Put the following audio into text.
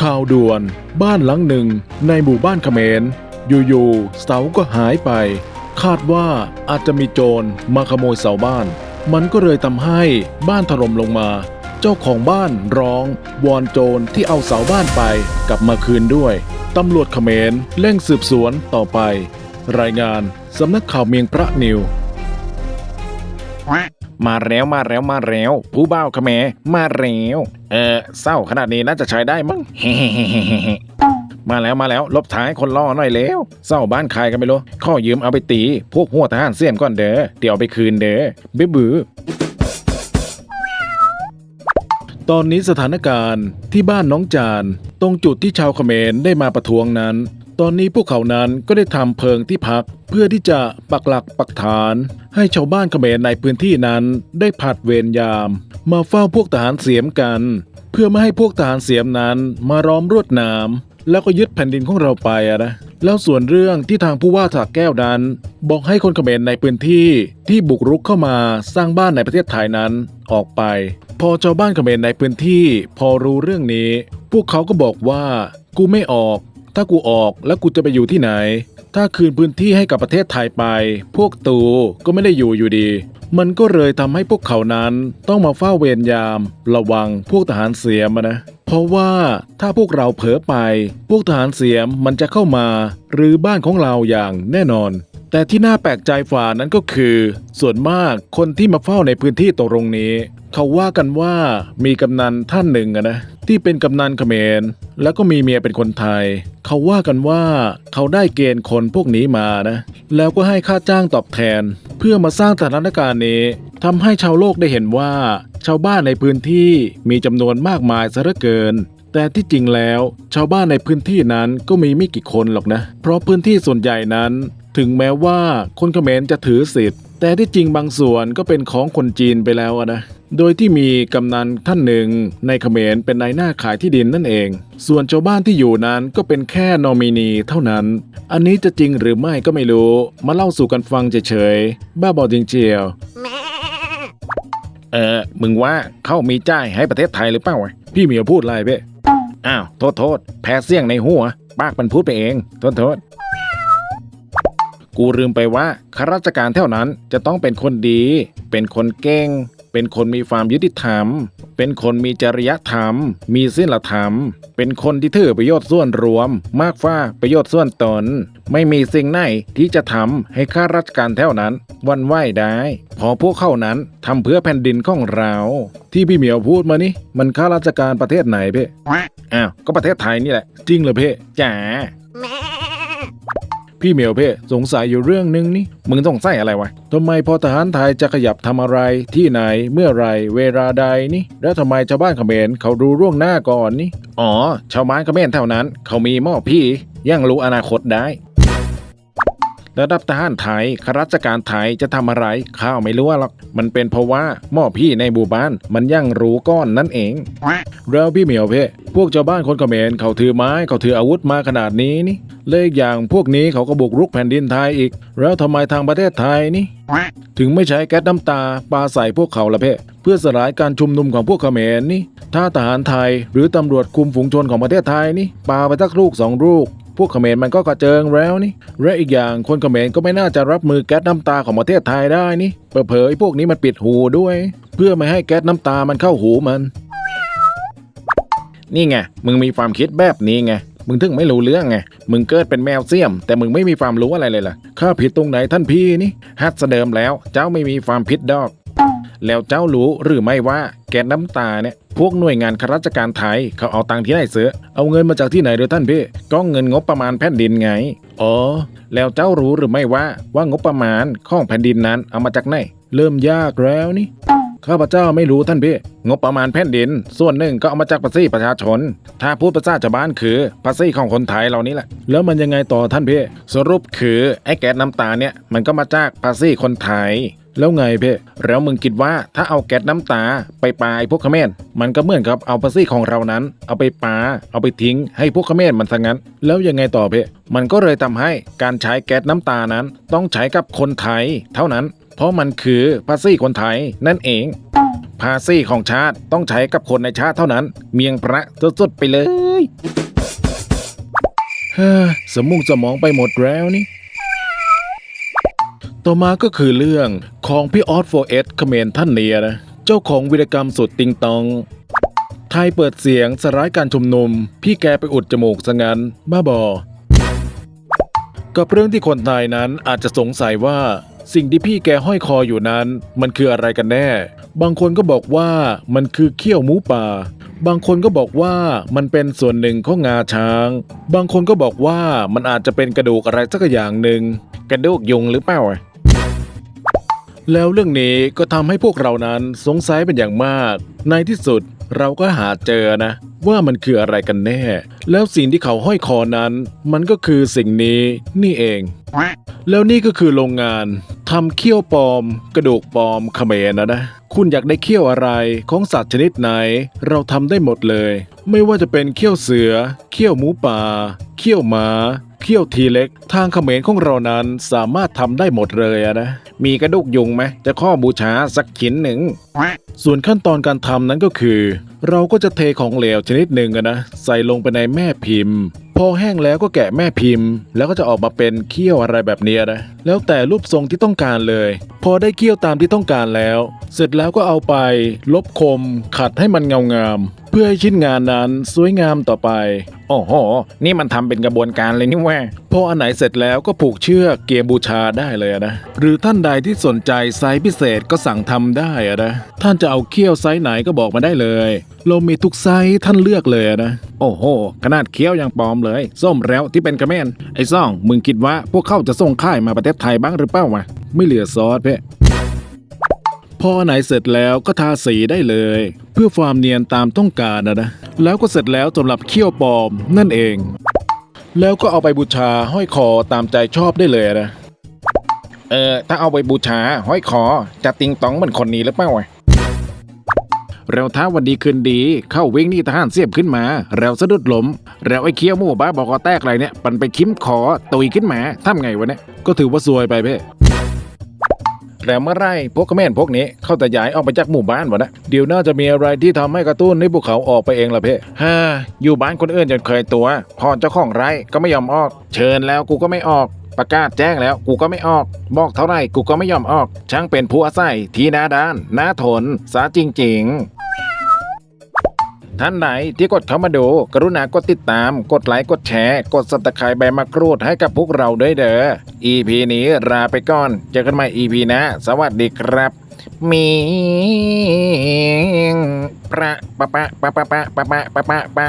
ข่าวด่วนบ้านหลังหนึ่งในหมู่บ้านเขมร อยู่ๆเสาก็หายไป คาดว่าอาจจะมีโจรมาขโมยเสาบ้าน มันก็เลยทำให้บ้านถล่มลงมา เจ้าของบ้านร้อง วอนโจรที่เอาเสาบ้านไปกลับมาคืนด้วยตำรวจเขมรเร่งสืบสวนต่อไป รายงานสำนักข่าวเมียงพระนิว มาแล้วมาแล้วมาแล้ว ผู้บ่าวขแมมาแล้วเออเศร้าขนาดนี้น่าจะใช้ได้มั้งมาแล้วมาแล้ว ลบท้ายคนล่อหน่อยแล้วเศร้าบ้านใครกันไม่รู้ข้อยืมเอาไปตี พวกหัวทหารเสียมก่อนเด้อเดี๋ยวเอาไปคืนเด้อบื้อบือตอนนี้สถานการณ์ที่บ้านน้องจาน ตรงจุดที่ชาวเขมรได้มาประท้วงนั้น ตอนนี้พวกเขานั้นก็ได้ทำเพิงที่พัก เพื่อที่จะปักหลักปักฐาน ให้ชาวบ้านเขมรในพื้นที่นั้นได้ผัดเวรยาม มาเฝ้าพวกทหารเสียมกัน เพื่อไม่ให้พวกทหารเสียมนั้นมาล้อมรวดหนามแล้วก็ยึดแผ่นดินของเราไปนะแล้วส่วนเรื่องที่ทางผู้ว่าสระแก้วนั้น บอกให้คนเขมรในพื้นที่ที่บุกรุกเข้ามาสร้างบ้านในประเทศไทยนั้นออกไป พอชาวบ้านเขมรในพื้นที่ พอรู้เรื่องนี้ พวกเขาก็บอกว่า กูไม่ออก ถ้ากูออกแล้วกูจะไปอยู่ที่ไหน ถ้าคืนพื้นที่ให้กับประเทศไทยไป พวกตูก็ไม่ได้อยู่อยู่ดี มันก็เลยทำให้พวกเขานั้นต้องมาเฝ้าเวรยาม ระวังพวกทหารเสียมะนะ เพราะว่าถ้าพวกเราเผลอไป พวกทหารเสียมมันจะเข้ามา หรือบ้านของเราอย่างแน่นอน แต่ที่น่าแปลกใจฝ่านั้นก็คือ ส่วนมากคนที่มาเฝ้าในพื้นที่ตรงนี้ เขาว่ากันว่ามีกำนันท่านหนึ่งนะที่เป็นกำนันเขมร แล้วก็มีเมียเป็นคนไทย เขาว่ากันว่าเขาได้เกณฑ์คนพวกนี้มานะ แล้วก็ให้ค่าจ้างตอบแทน เพื่อมาสร้างสถานการณ์นี้ทำให้ชาวโลกได้เห็นว่า ชาวบ้านในพื้นที่มีจำนวนมากมายซะเหลือเกิน แต่ที่จริงแล้ว ชาวบ้านในพื้นที่นั้นก็มีไม่กี่คนหรอกนะ เพราะพื้นที่ส่วนใหญ่นั้น ถึงแม้ว่าคนเขมรจะถือสิทธิ์ แต่ที่จริงบางส่วนก็เป็นของคนจีนไปแล้วอะนะ โดยที่มีกำนันท่านหนึ่งในเขมรเป็นนายหน้าขายที่ดินนั่นเอง ส่วนชาวบ้านที่อยู่นั้นก็เป็นแค่นอมินีเท่านั้น อันนี้จะจริงหรือไม่ก็ไม่รู้ มาเล่าสู่กันฟังเฉยๆ บ้าบอจริงเจียวเออ มึงว่าเขามีจ่ายให้ประเทศไทยหรือเปล่าวะพี่เหมียวพูดอะไรเพ่อ้าว โทษโทษ แพ้เสียงในหัว ปากมันพูดไปเอง โทษโทษ กูลืมไปว่าข้าราชการเท่านั้นจะต้องเป็นคนดี เป็นคนเก่ง เป็นคนมีความยุติธรรม เป็นคนมีจริยธรรม มีศีลธรรม เป็นคนที่ถือประโยชน์ส่วนรวม มากฟ้าประโยชน์ส่วนตน ไม่มีสิ่งไหนที่จะทำให้ข้าราชการเท่านั้นหวันไหวได้พอพวกเขานั้นทำเพื่อแผ่นดินของเรา ที่พี่เหมียวพูดมานี่มันข้าราชการประเทศไหนเพ่อ้าวก็ประเทศไทยนี่แหละ จริงเหรอเพ่จ๋า พี่เหมียวเพ่สงสัยอยู่เรื่องนึงนี่มึงต้องใส่อะไรวะทำไมพอทหารไทยจะขยับทำอะไรที่ไหนเมื่อไรเวลาใดนี่ แล้วทำไมชาวบ้านเขมรเขารู้ร่วงหน้าก่อนนี่อ๋อ ชาวบ้านเขมรเท่านั้น เขามีหม้อพี่ยังรู้อนาคตได้ ระดับทหารไทยข้าราชการไทยจะทำอะไรข้าวไม่รู้หรอก มันเป็นเพราะว่าหม้อพี่ในหมู่บ้านมันยังรู้ก้อนนั่นเอง แล้วพี่เหมียวเพ่พวกชาวบ้านคนเขมรเขาถือไม้เขาถืออาวุธมาขนาดนี้นี่เลขอย่างพวกนี้เขาก็บุกรุกแผ่นดินไทยอีก แล้วทำไมทางประเทศไทยนี่ ถึงไม่ใช้แก๊สน้ำตาปาใส่พวกเขาละเพ่เพื่อสลายการชุมนุมของพวกเขมรนี่ ถ้าทหารไทยหรือตำรวจคุมฝูงชนของประเทศไทยนี่ปาไปสักลูกสองลูก พวกเขมรมันก็กระเจิงแล้วนี่และอีกอย่างคนเขมรก็ไม่น่าจะรับมือแก๊สน้ำตาของประเทศไทยได้นี่เผลอๆไอ้พวกนี้มันปิดหูด้วย เพื่อไม่ให้แก๊สน้ำตามันเข้าหูมัน นี่ไงมึงมีความคิดแบบนี้ไงมึงถึงไม่รู้เรื่องไง มึงเกิดเป็นแมวเสี่ยม แต่มึงไม่มีความรู้อะไรเลยล่ะ ข้าผิดตรงไหนท่านพี่นี่ฮัดเสดิมแล้ว เจ้าไม่มีความผิดดอก แล้วเจ้ารู้หรือไม่ว่าแกสน้ำตาเนี่ยพวกหน่วยงานข้าราชการไทยเขาเอาตังค์ที่ไหนซื้อเอาเงินมาจากที่ไหนเด้อท่านพี่ก็เงินงบประมาณแผ่นดินไงอ๋อแล้วเจ้ารู้หรือไม่ว่าว่างบประมาณของแผ่นดินนั้นเอามาจากไหนเริ่มยากแล้วนี่ข้าพเจ้าไม่รู้ท่านพี่งบประมาณแผ่นดิน ส่วนหนึ่งก็เอามาจากภาษีประชาชน ถ้าพูดภาษาชาวบ้านคือภาษีของคนไทยเรานี่แหละ แล้วมันยังไงต่อท่านพี่สรุปคือไอ้แก๊สน้ำตาเนี่ยมันก็มาจากภาษีคนไทย แล้วไงเพ่แล้วมึงคิดว่าถ้าเอาแก๊สน้ำตาไปปาไอ้พวกเขมรมันก็เหมือนกับเอาภาษีของเรานั้น เอาไปปาเอาไปทิ้งให้พวกเขมรมันซะงั้น แล้วยังไงต่อเพ่มันก็เลยทำให้การใช้แก๊สน้ำตานั้น ต้องใช้กับคนไทย เท่านั้น เพราะมันคือภาษีคนไทยนั่นเองภาษีของชาติต้องใช้กับคนในชาติเท่านั้น เมียงพระสุดๆไปเลยเฮ้อสมองสมองไปหมดแล้วนี่ ต่อมาก็คือเรื่องของพี่ออสโฟเอสเขมรท่านเนียนะเจ้าของวิรกรรมสุดติงตอง ไทยเปิดเสียงสลายการชุมนุม พี่แกไปอุดจมูกซะงั้นบ้าบอ กับเรื่องที่คนไทยนั้นอาจจะสงสัยว่าสิ่งที่พี่แกห้อยคออยู่นั้น มันคืออะไรกันแน่ บางคนก็บอกว่ามันคือเขี้ยวหมูป่า บางคนก็บอกว่ามันเป็นส่วนหนึ่งของงาช้าง บางคนก็บอกว่ามันอาจจะเป็นกระดูกอะไรสักอย่างหนึ่งกระดูกยุงหรือเปล่า แล้วเรื่องนี้ก็ทำให้พวกเรานั้นสงสัยเป็นอย่างมาก ในที่สุดเราก็หาเจอนะ ว่ามันคืออะไรกันแน่ แล้วสิ่งที่เขาห้อยคอนั้น มันก็คือสิ่งนี้นี่เอง แล้วนี่ก็คือโรงงานทำเขี้ยวปลอม กระดูกปลอมเขมรนะนะ คุณอยากได้เขี้ยวอะไรของสัตว์ชนิดไหน เราทำได้หมดเลย ไม่ว่าจะเป็นเขี้ยวเสือ เขี้ยวหมูป่า เขี้ยวหมา เขี้ยวทีเล็ก ทางเขมรของเรานั้นสามารถทำได้หมดเลยนะ มีกระดูกยุงไหมจะข้อบูชาสักชิ้นหนึ่ง ส่วนขั้นตอนการทำนั้นก็คือ เราก็จะเทของเหลวชนิดหนึ่งนะ ใส่ลงไปในแม่พิมพ์ พอแห้งแล้วก็แกะแม่พิมพ์ แล้วก็จะออกมาเป็นเขี้ยวอะไรแบบนี้นะ แล้วแต่รูปทรงที่ต้องการเลย พอได้เขี้ยวตามที่ต้องการแล้ว เสร็จแล้วก็เอาไปลบคมขัดให้มันเงางามเพื่อให้ชิ้นงานนั้นสวยงามต่อไป โอ้โห นี่มันทำเป็นกระบวนการเลยนี่แว่าพออันไหนเสร็จแล้วก็ผูกเชือกเกียร์บูชาได้เลยนะ หรือท่านใดที่สนใจไซส์พิเศษก็สั่งทำได้อะนะ ท่านจะเอาเขี้ยวไซส์ไหนก็บอกมาได้เลยเรามีทุกไซส์ท่านเลือกเลยนะ โอ้โห ขนาดเคี้ยวยังปลอมเลย ส้มแล้วที่เป็นกระแมนไอ้ซ่อง มึงคิดว่าพวกเขาจะส่งค่ายมาประเทศไทยบ้างหรือเปล่าวะ ไม่เหลือซอสเพ่ พออันไหนเสร็จแล้วก็ทาสีได้เลย เพื่อความเนียนตามต้องการนะนะแล้วก็เสร็จแล้วสำหรับเขี้ยวปลอมนั่นเอง แล้วก็เอาไปบูชาห้อยคอตามใจชอบได้เลยนะเออถ้าเอาไปบูชาห้อยคอจะติงตองเหมือนคนนี้หรือเปล่าวะเราท้าวันดีคืนดี เข้าวิ่งนี่ทหารเสียบขึ้นมา เราสะดุดล้มเราไอ้เคี้ยวมูบ้าบอกคอแตกอะไรเนี่ยปันไปคิ้มคอตุยขึ้นมาทำไงวะเนี่ยก็ถือว่าซวยไปเพ่ แต่เมื่อไรพวกกระแม่นพวกนี้เขาจะย้ายออกไปจากหมู่บ้านวะนะเดี๋ยวน่าจะมีอะไรที่ทำให้กระตุ้นให้พวกเขาออกไปเองล่ะเพ่ฮ่าอยู่บ้านคนอื่นจนเคยตัว พอเจ้าของไร่ก็ไม่ยอมออก เชิญแล้วกูก็ไม่ออกประกาศแจ้งแล้วกูก็ไม่ออก บอกเท่าไหร่กูก็ไม่ยอมออก ช่างเป็นผู้อาศัยที่หน้าด้านหน้าทนสาจริงๆ ท่านไหนที่กดเข้ามาดู กรุณากดติดตาม กดไลค์ กดแชร์ กดสับตะไคร้ใบมะกรูดให้กับพวกเราด้วยเด้อ EP นี้ลาไปก่อน เจอกันใหม่ EP หนะ สวัสดีครับ มีประปะปะปะปะปะปะปะปะปะ